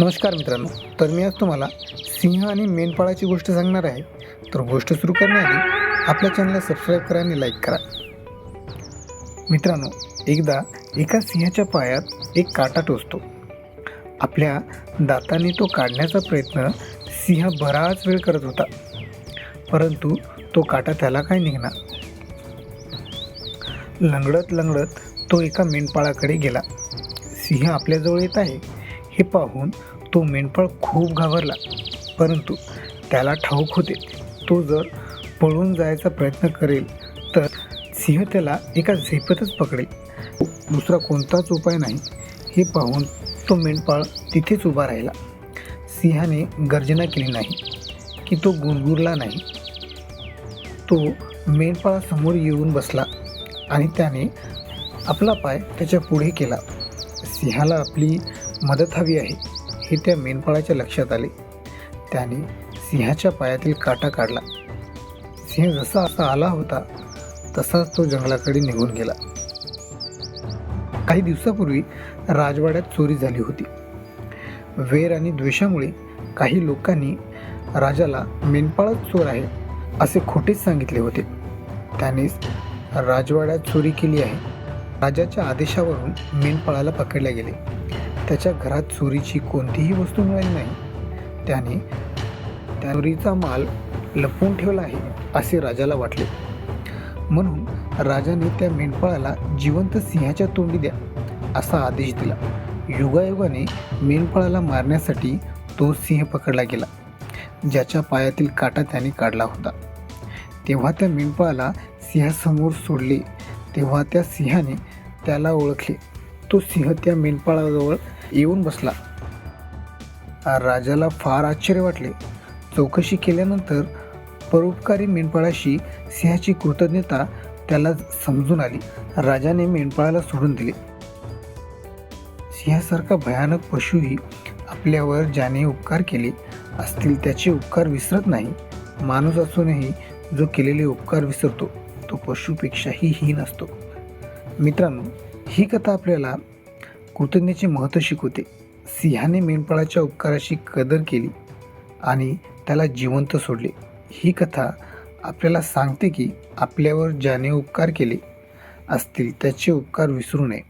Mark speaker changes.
Speaker 1: नमस्कार मित्रांनो तर मी आज तुम्हाला सिंह आणि मेंढपाळाची गोष्ट सांगणार आहे. तर गोष्ट सुरू करण्याआधी आपल्या चॅनलला सबस्क्राईब करा आणि लाईक करा. मित्रांनो एकदा एका सिंहाच्या पायात एक काटा टोचतो. आपल्या दाताने तो काढण्याचा प्रयत्न सिंह बराच वेळ करत होता. परंतु तो काटा त्याला काय निघणार? लंगडत लंगडत तो एका मेंढपाळाकडे गेला. सिंह आपल्याजवळ येत आहे. हे पाहून तो मेंढपाळ खूप घाबरला. परंतु त्याला ठाऊक होते तो जर पळून जायचा प्रयत्न करेल तर सिंह त्याला एका झेपतच पकडेल दुसरा कोणताच उपाय नाही. हे पाहून तो मेंढपाळ तिथेच उभा राहिला. सिंहाने गर्जना केली नाही की तो गुरगुरला नाही. तो मेंढपाळासमोर येऊन बसला आणि त्याने आपला पाय त्याच्या पुढे केला. सिंहाला आपली मदत हवी आहे हे त्या मेंढपाळाच्या लक्षात आले. त्याने सिंहाच्या पायातील काटा काढला. सिंह जसा असा आला होता तसाच तो जंगलाकडे निघून गेला. काही दिवसापूर्वी राजवाड्यात चोरी झाली होती. वेर आणि द्वेषामुळे काही लोकांनी राजाला मेंढपाळच चोर आहे असे खोटेच सांगितले होते. त्यानेच राजवाड्यात चोरी केली आहे. राजाच्या आदेशावरून मेंढपाळाला पकडले गेले. त्याच्या घरात चोरीची कोणतीही वस्तू मिळाली नाही. त्याने त्या चोरीचा माल लपवून ठेवला आहे असे राजाला वाटले. म्हणून राजाने त्या मेंढपाळाला जिवंत सिंहाच्या तोंडी द्या असा आदेश दिला. युगायुगाने मेंढपाळाला मारण्यासाठी तो सिंह पकडला गेला ज्याच्या पायातील काटा त्याने काढला होता. तेव्हा त्या मेंढपाळाला सिंहासमोर सोडले तेव्हा त्या सिंहाने त्याला ओळखले. तो सिंह त्या मेंढपाळाजवळ येऊन बसला. राजाला फार आश्चर्य वाटले. चौकशी केल्यानंतर परोपकारी मेंढपाळाशी सिंहाची कृतज्ञता त्याला समजून आली. राजाने मेंढपाळाला सोडून दिले. सिंहासारखा भयानक पशुही आपल्यावर ज्याने उपकार केले असतील त्याचे उपकार विसरत नाही. माणूस असूनही जो केलेले उपकार विसरतो तो पशुपेक्षाही हीन असतो. मित्रांनो ही कथा आपल्याला कृतज्ञतेचे महत्त्व शिकवते. सिंहाने मेंढपाळाच्या उपकाराची कदर केली आणि त्याला जिवंत सोडले. ही कथा आपल्याला सांगते की आपल्यावर ज्याने उपकार केले असतील त्याचे उपकार विसरू नये.